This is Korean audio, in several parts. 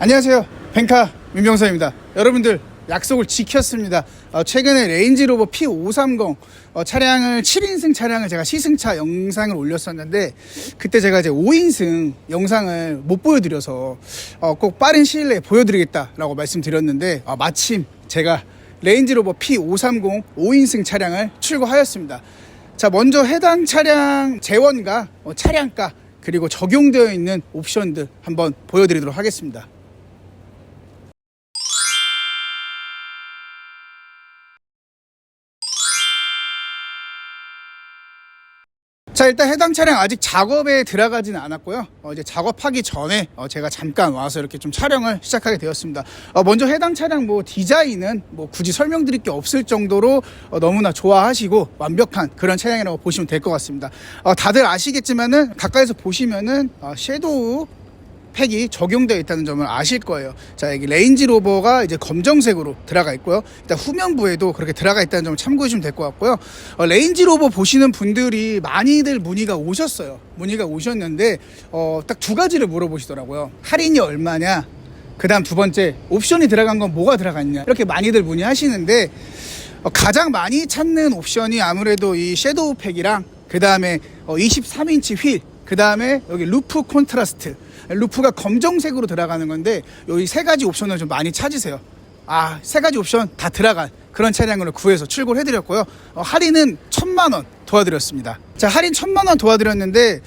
안녕하세요. 뱅카 민병선입니다. 여러분들 약속을 지켰습니다. 어, 최근에 레인지로버 P530 어, 차량을 7인승 차량을 제가 시승차 영상을 올렸었는데 그때 제가 이제 5인승 영상을 못 보여드려서 어, 꼭 빠른 시일 내에 보여드리겠다라고 말씀드렸는데 어, 마침 제가 레인지로버 P530 5인승 차량을 출고하였습니다. 자, 먼저 해당 차량 재원과 어, 차량가 그리고 적용되어 있는 옵션들 한번 보여드리도록 하겠습니다. 자 일단 해당 차량 아직 작업에 들어가지는 않았고요. 어, 이제 작업하기 전에 어, 제가 잠깐 와서 이렇게 좀 촬영을 시작하게 되었습니다. 어, 먼저 해당 차량 뭐 디자인은 뭐 굳이 설명드릴 게 없을 정도로 어, 너무나 좋아하시고 완벽한 그런 차량이라고 보시면 될 것 같습니다. 어, 다들 아시겠지만은 가까이서 보시면은 어, 섀도우 팩이 적용되어 있다는 점을 아실 거예요. 자, 여기 레인지 로버가 이제 검정색으로 들어가 있고요. 일단 후면부에도 그렇게 들어가 있다는 점을 참고해 주시면 될 것 같고요. 어, 레인지 로버 보시는 분들이 많이들 문의가 오셨어요. 문의가 오셨는데, 어, 딱 두 가지를 물어보시더라고요. 할인이 얼마냐? 그 다음 두 번째, 옵션이 들어간 건 뭐가 들어갔냐? 이렇게 많이들 문의하시는데, 어, 가장 많이 찾는 옵션이 아무래도 이 섀도우 팩이랑 그 다음에 23인치 휠, 그 다음에 여기 루프 콘트라스트. 루프가 검정색으로 들어가는 건데 여기 세 가지 옵션을 좀 많이 찾으세요. 아, 세 가지 옵션 다 들어간 그런 차량으로 구해서 출고를 해드렸고요. 어, 할인은 천만 원 도와드렸습니다. 자, 할인 천만 원 도와드렸는데,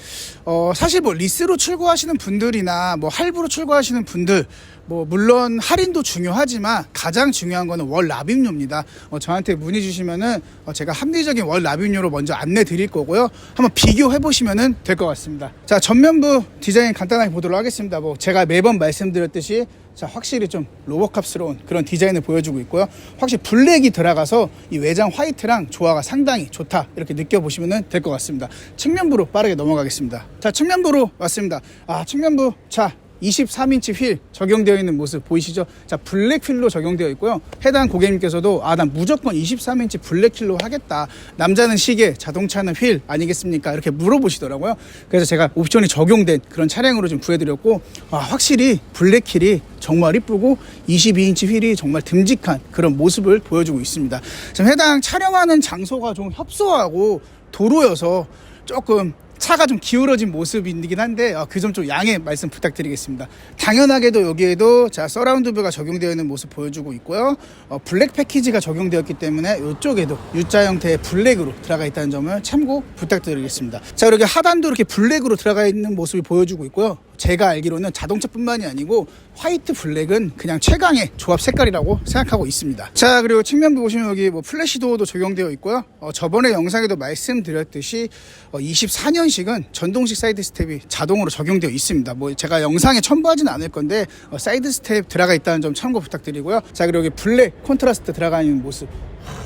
어, 사실 뭐 리스로 출고하시는 분들이나 뭐 할부로 출고하시는 분들, 뭐 물론 할인도 중요하지만 가장 중요한 거는 월 납입료입니다. 어, 저한테 문의 주시면은 어, 제가 합리적인 월 납입료로 먼저 안내 드릴 거고요. 한번 비교해 보시면은 될 것 같습니다. 자, 전면부 디자인 간단하게 보도록 하겠습니다. 뭐 제가 매번 말씀드렸듯이 자, 확실히 좀 로버캅스러운 그런 디자인을 보여주고 있고요. 확실히 블랙이 들어가서 이 외장 화이트랑 조화가 상당히 좋다. 이렇게 느껴보시면 될 것 같습니다. 측면부로 빠르게 넘어가겠습니다. 자, 측면부로 왔습니다. 아, 측면부. 자, 23인치 휠 적용되어 있는 모습 보이시죠? 자, 블랙 휠로 적용되어 있고요. 해당 고객님께서도 아, 난 무조건 23인치 블랙 휠로 하겠다. 남자는 시계, 자동차는 휠 아니겠습니까? 이렇게 물어보시더라고요. 그래서 제가 옵션이 적용된 그런 차량으로 좀 구해드렸고, 아, 확실히 블랙 휠이 정말 이쁘고 22인치 휠이 정말 듬직한 그런 모습을 보여주고 있습니다. 지금 해당 촬영하는 장소가 좀 협소하고 도로여서 조금 차가 좀 기울어진 모습이긴 한데 그점 좀 양해 말씀 부탁드리겠습니다. 당연하게도 여기에도 자 서라운드 뷰가 적용되어 있는 모습 보여주고 있고요. 어, 블랙 패키지가 적용되었기 때문에 이쪽에도 U자 형태의 블랙으로 들어가 있다는 점을 참고 부탁드리겠습니다. 자 이렇게 하단도 이렇게 블랙으로 들어가 있는 모습이 보여주고 있고요. 제가 알기로는 자동차뿐만이 아니고 화이트 블랙은 그냥 최강의 조합 색깔이라고 생각하고 있습니다. 자 그리고 측면부 보시면 여기 뭐 플래시 도어도 적용되어 있고요. 어, 저번에 영상에도 말씀드렸듯이 어, 24년식은 전동식 사이드 스텝이 자동으로 적용되어 있습니다. 뭐 제가 영상에 첨부하지는 않을 건데 어, 사이드 스텝 들어가 있다는 점 참고 부탁드리고요. 자 그리고 여기 블랙 콘트라스트 들어가 있는 모습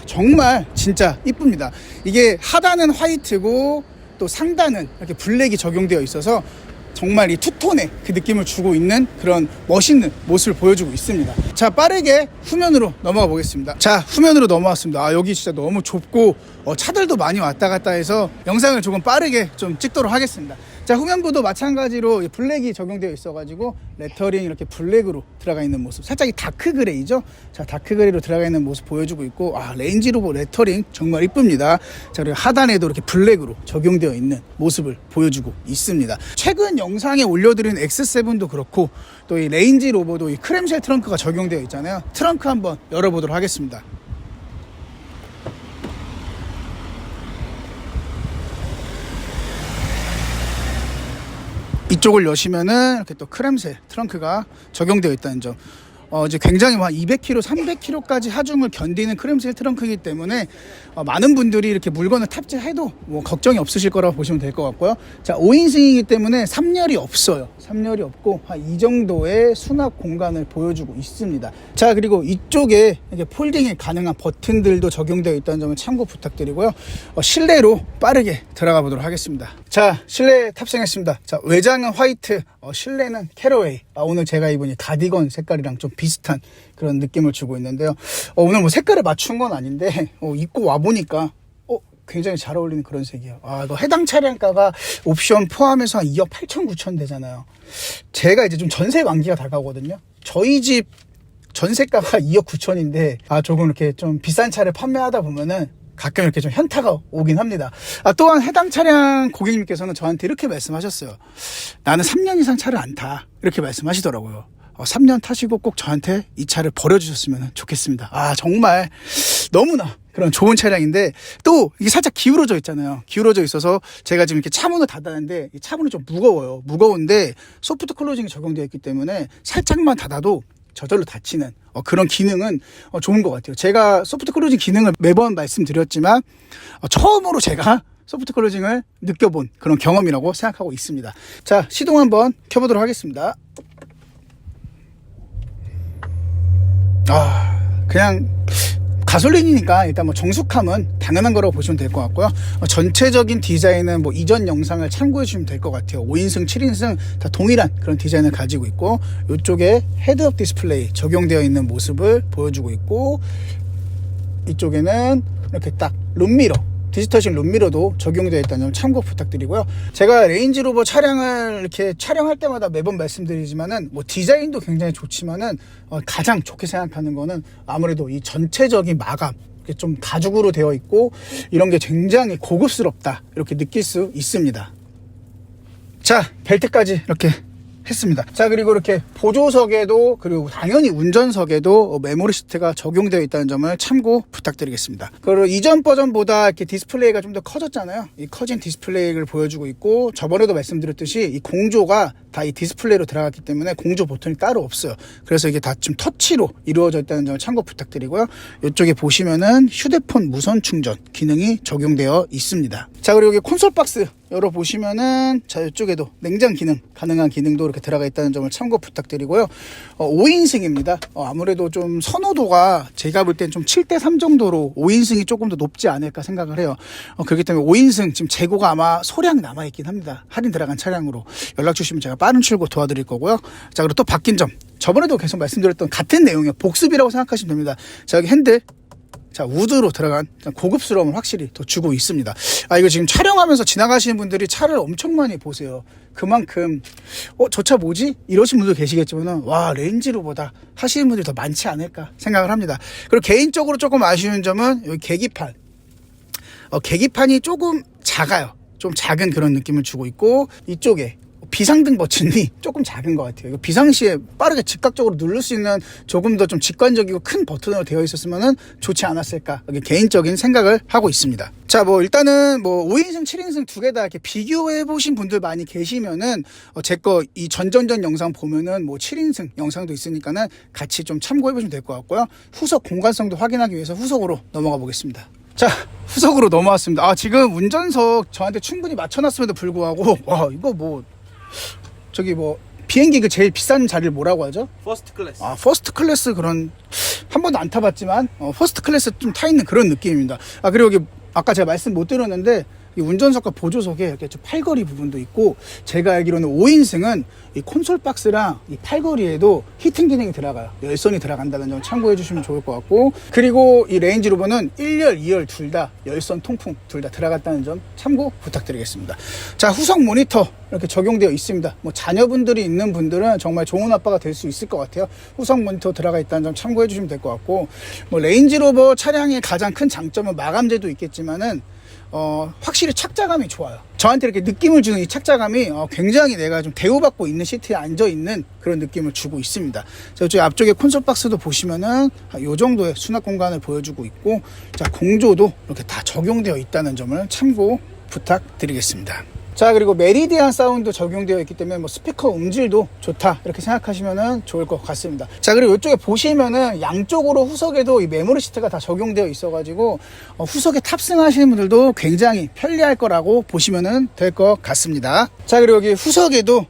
정말 진짜 이쁩니다. 이게 하단은 화이트고 또 상단은 이렇게 블랙이 적용되어 있어서 정말 이 투톤의 그 느낌을 주고 있는 그런 멋있는 모습을 보여주고 있습니다. 자, 빠르게 후면으로 넘어가 보겠습니다. 자, 후면으로 넘어왔습니다. 아, 여기 진짜 너무 좁고 어, 차들도 많이 왔다 갔다 해서 영상을 조금 빠르게 좀 찍도록 하겠습니다. 자, 후면부도 마찬가지로 블랙이 적용되어 있어가지고 레터링 이렇게 블랙으로 들어가 있는 모습. 살짝 이 다크 그레이죠? 자, 다크 그레이로 들어가 있는 모습 보여주고 있고, 아, 레인지로버 레터링 정말 이쁩니다. 자, 그리고 하단에도 이렇게 블랙으로 적용되어 있는 모습을 보여주고 있습니다. 최근 영상에 올려드린 X7도 그렇고, 또 이 레인지 로버도 이 크렘쉘 트렁크가 적용되어 있잖아요. 트렁크 한번 열어보도록 하겠습니다. 이쪽을 여시면은 이렇게 또 크렘셀 트렁크가 적용되어 있다는 점. 어, 이제 굉장히 뭐한 200km, 300km까지 하중을 견디는 크렘셀 트렁크이기 때문에 어, 많은 분들이 이렇게 물건을 탑재해도 뭐 걱정이 없으실 거라고 보시면 될 것 같고요. 자, 5인승이기 때문에 3열이 없어요. 3열이 없고 한 이 정도의 수납 공간을 보여주고 있습니다. 자, 그리고 이쪽에 이렇게 폴딩이 가능한 버튼들도 적용되어 있다는 점을 참고 부탁드리고요. 어, 실내로 빠르게 들어가 보도록 하겠습니다. 자, 실내 탑승했습니다. 자, 외장은 화이트, 어, 실내는 캐러웨이. 아, 오늘 제가 입은 이 가디건 색깔이랑 좀 비슷한 그런 느낌을 주고 있는데요. 어, 오늘 뭐 색깔을 맞춘 건 아닌데 어, 입고 와 보니까 어, 굉장히 잘 어울리는 그런 색이에요. 아, 너 해당 차량가가 옵션 포함해서 한 2억 8천 9천 되잖아요. 제가 이제 좀 전세 만기가 다가오거든요. 저희 집 전세가가 2억 9천인데 아 조금 이렇게 좀 비싼 차를 판매하다 보면은 가끔 이렇게 좀 현타가 오긴 합니다. 아, 또한 해당 차량 고객님께서는 저한테 이렇게 말씀하셨어요. 나는 3년 이상 차를 안 타. 이렇게 말씀하시더라고요. 어, 3년 타시고 꼭 저한테 이 차를 버려주셨으면 좋겠습니다. 아, 정말 너무나 그런 좋은 차량인데 또 이게 살짝 기울어져 있잖아요. 기울어져 있어서 제가 지금 이렇게 차문을 닫았는데 이 차문이 좀 무거워요. 무거운데 소프트 클로징이 적용되어 있기 때문에 살짝만 닫아도 저절로 닫히는 어, 그런 기능은 어, 좋은 것 같아요. 제가 소프트 클로징 기능을 매번 말씀드렸지만 어, 처음으로 제가 소프트 클로징을 느껴본 그런 경험이라고 생각하고 있습니다. 자, 시동 한번 켜보도록 하겠습니다. 아, 그냥 가솔린이니까 일단 뭐 정숙함은 당연한 거라고 보시면 될 것 같고요. 어, 전체적인 디자인은 뭐 이전 영상을 참고해 주시면 될 것 같아요. 5인승, 7인승 다 동일한 그런 디자인을 가지고 있고 이쪽에 헤드업 디스플레이 적용되어 있는 모습을 보여주고 있고 이쪽에는 이렇게 딱 룸미러 디지털식 룸미러도 적용되어 있다는 점 참고 부탁드리고요. 제가 레인지로버 차량을 이렇게 촬영할 때마다 매번 말씀드리지만은 뭐 디자인도 굉장히 좋지만은 어, 가장 좋게 생각하는 거는 아무래도 이 전체적인 마감 좀 가죽으로 되어 있고 이런 게 굉장히 고급스럽다 이렇게 느낄 수 있습니다. 자 벨트까지 이렇게 했습니다. 자 그리고 이렇게 보조석에도 그리고 당연히 운전석에도 메모리 시트가 적용되어 있다는 점을 참고 부탁드리겠습니다. 그리고 이전 버전보다 이렇게 디스플레이가 좀 더 커졌잖아요. 이 커진 디스플레이를 보여주고 있고 저번에도 말씀드렸듯이 이 공조가 다 이 디스플레이로 들어갔기 때문에 공조 버튼이 따로 없어요. 그래서 이게 다좀 터치로 이루어져 있다는 점을 참고 부탁드리고요. 이쪽에 보시면은 휴대폰 무선 충전 기능이 적용되어 있습니다. 자 그리고 여기 콘솔 박스 열어보시면은 자 이쪽에도 냉장 기능 가능한 기능도 이렇게 들어가 있다는 점을 참고 부탁드리고요. 어, 5인승입니다. 어, 아무래도 좀 선호도가 제가 볼 땐 좀 7대3 정도로 5인승이 조금 더 높지 않을까 생각을 해요. 어, 그렇기 때문에 5인승 지금 재고가 아마 소량 남아있긴 합니다. 할인 들어간 차량으로 연락 주시면 제가 빠른 출고 도와드릴 거고요. 자 그리고 또 바뀐 점. 저번에도 계속 말씀드렸던 같은 내용이에요 복습이라고 생각하시면 됩니다. 자 여기 핸들 자, 우드로 들어간 고급스러움을 확실히 더 주고 있습니다. 아, 이거 지금 촬영하면서 지나가시는 분들이 차를 엄청 많이 보세요. 그만큼, 어, 저 차 뭐지? 이러신 분들 계시겠지만은, 와, 레인지로보다 하시는 분들이 더 많지 않을까 생각을 합니다. 그리고 개인적으로 조금 아쉬운 점은 여기 계기판. 어, 계기판이 조금 작아요. 좀 작은 그런 느낌을 주고 있고, 이쪽에 비상등 버튼이 조금 작은 것 같아요. 비상시에 빠르게 즉각적으로 누를 수 있는 조금 더 좀 직관적이고 큰 버튼으로 되어 있었으면 좋지 않았을까. 개인적인 생각을 하고 있습니다. 자, 뭐 일단은 뭐 5인승, 7인승 두 개 다 이렇게 비교해 보신 분들 많이 계시면은 어, 제거 이 전전전 영상 보면은 뭐 7인승 영상도 있으니까는 같이 좀 참고해 보시면 될 것 같고요. 후석 공간성도 확인하기 위해서 후석으로 넘어가 보겠습니다. 자, 후석으로 넘어왔습니다. 아, 지금 운전석 저한테 충분히 맞춰놨음에도 불구하고, 와, 이거 뭐, 저기 뭐, 비행기 그 제일 비싼 자리를 뭐라고 하죠? 퍼스트 클래스. 아, 퍼스트 클래스 그런, 한 번도 안 타봤지만, 어, 퍼스트 클래스 좀 타 있는 그런 느낌입니다. 아, 그리고 여기, 아까 제가 말씀 못 드렸는데, 이 운전석과 보조석에 이렇게 좀 팔걸이 부분도 있고, 제가 알기로는 5인승은 이 콘솔 박스랑 이 팔걸이에도 히팅 기능이 들어가요. 열선이 들어간다는 점 참고해 주시면 좋을 것 같고, 그리고 이 레인지 로버는 1열, 2열 둘 다 열선 통풍 둘 다 들어갔다는 점 참고 부탁드리겠습니다. 자, 후석 모니터 이렇게 적용되어 있습니다. 뭐 자녀분들이 있는 분들은 정말 좋은 아빠가 될 수 있을 것 같아요. 후석 모니터 들어가 있다는 점 참고해 주시면 될 것 같고, 뭐 레인지 로버 차량의 가장 큰 장점은 마감재도 있겠지만은 어, 확실히 착자감이 좋아요. 저한테 이렇게 느낌을 주는 이 착자감이 어, 굉장히 내가 좀 대우받고 있는 시트에 앉아 있는 그런 느낌을 주고 있습니다. 자, 저기 앞쪽에 콘솔 박스도 보시면은 이 정도의 수납 공간을 보여주고 있고, 자, 공조도 이렇게 다 적용되어 있다는 점을 참고 부탁드리겠습니다. 자 그리고 메리디안 사운드 적용되어 있기 때문에 뭐 스피커 음질도 좋다 이렇게 생각하시면 좋을 것 같습니다 자 그리고 이쪽에 보시면은 양쪽으로 후석에도 이 메모리 시트가 다 적용되어 있어 가지고 어, 후석에 탑승하시는 분들도 굉장히 편리할 거라고 보시면 될 것 같습니다 자 그리고 여기 후석에도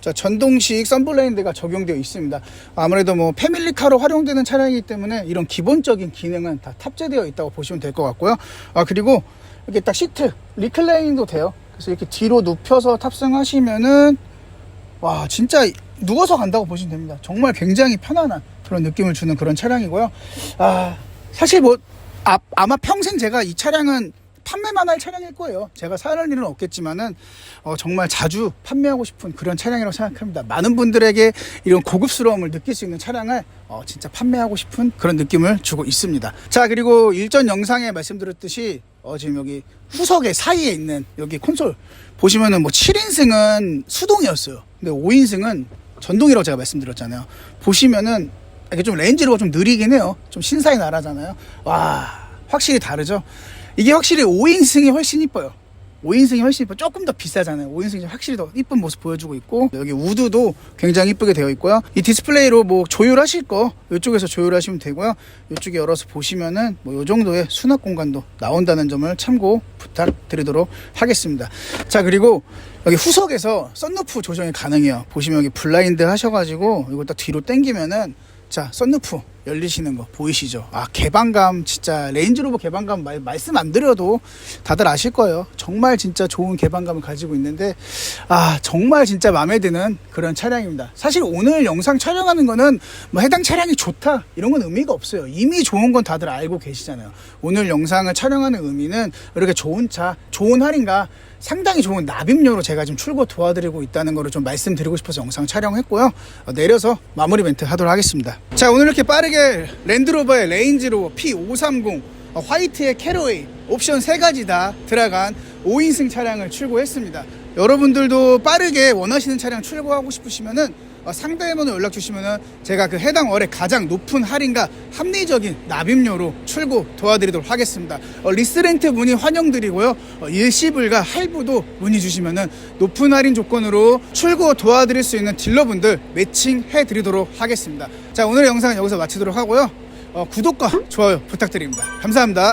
자, 전동식 썬블레인드가 적용되어 있습니다. 아무래도 뭐 패밀리카로 활용되는 차량이기 때문에 이런 기본적인 기능은 다 탑재되어 있다고 보시면 될 것 같고요. 아, 그리고 이렇게 딱 시트 리클레인도 돼요. 그래서 이렇게 뒤로 눕혀서 탑승하시면은 와, 진짜 누워서 간다고 보시면 됩니다. 정말 굉장히 편안한 그런 느낌을 주는 그런 차량이고요. 아, 사실 뭐 아, 아마 평생 제가 이 차량은 판매만 할 차량일 거예요. 제가 사는 일은 없겠지만은 어, 정말 자주 판매하고 싶은 그런 차량이라고 생각합니다. 많은 분들에게 이런 고급스러움을 느낄 수 있는 차량을 어, 진짜 판매하고 싶은 그런 느낌을 주고 있습니다. 자 그리고 일전 영상에 말씀드렸듯이 어, 지금 여기 후석의 사이에 있는 여기 콘솔 보시면은 뭐 7인승은 수동이었어요. 근데 5인승은 전동이라고 제가 말씀드렸잖아요. 보시면은 이게 좀 레인지로가 좀 느리긴 해요. 좀 신사의 나라잖아요. 와, 확실히 다르죠? 이게 확실히 5인승이 훨씬 이뻐요. 5인승이 훨씬. 조금 더 비싸잖아요. 5인승이 확실히 더 이쁜 모습 보여주고 있고 여기 우드도 굉장히 이쁘게 되어 있고요. 이 디스플레이로 뭐 조율하실 거 이쪽에서 조율하시면 되고요. 이쪽에 열어서 보시면은 뭐 이 정도의 수납 공간도 나온다는 점을 참고 부탁드리도록 하겠습니다. 자 그리고 여기 후석에서 썬루프 조정이 가능해요. 보시면 여기 블라인드 하셔가지고 이걸 딱 뒤로 당기면은 자 썬루프 열리시는 거 보이시죠? 아 개방감 진짜 레인지로버 개방감 말, 말씀 안 드려도 다들 아실 거예요. 정말 진짜 좋은 개방감을 가지고 있는데 아 정말 진짜 마음에 드는 그런 차량입니다. 사실 오늘 영상 촬영하는 거는 뭐 해당 차량이 좋다 이런 건 의미가 없어요. 이미 좋은 건 다들 알고 계시잖아요. 오늘 영상을 촬영하는 의미는 이렇게 좋은 차, 좋은 할인가 상당히 좋은 납입료로 제가 지금 출고 도와드리고 있다는 거를 좀 말씀드리고 싶어서 영상 촬영했고요. 어, 내려서 마무리 멘트 하도록 하겠습니다. 자, 오늘 이렇게 빠르게 랜드로버의 레인지로버 P530 어, 화이트의 캐로웨이 옵션 세 가지 다 들어간 5인승 차량을 출고했습니다. 여러분들도 빠르게 원하시는 차량 출고하고 싶으시면은 어, 상대번호 연락 주시면은 제가 그 해당 월에 가장 높은 할인과 합리적인 납입료로 출고 도와드리도록 하겠습니다. 어, 리스렌트 문의 환영드리고요. 어, 일시불과 할부도 문의 주시면은 높은 할인 조건으로 출고 도와드릴 수 있는 딜러분들 매칭해 드리도록 하겠습니다. 자 오늘 영상은 여기서 마치도록 하고요. 어, 구독과 좋아요 부탁드립니다. 감사합니다.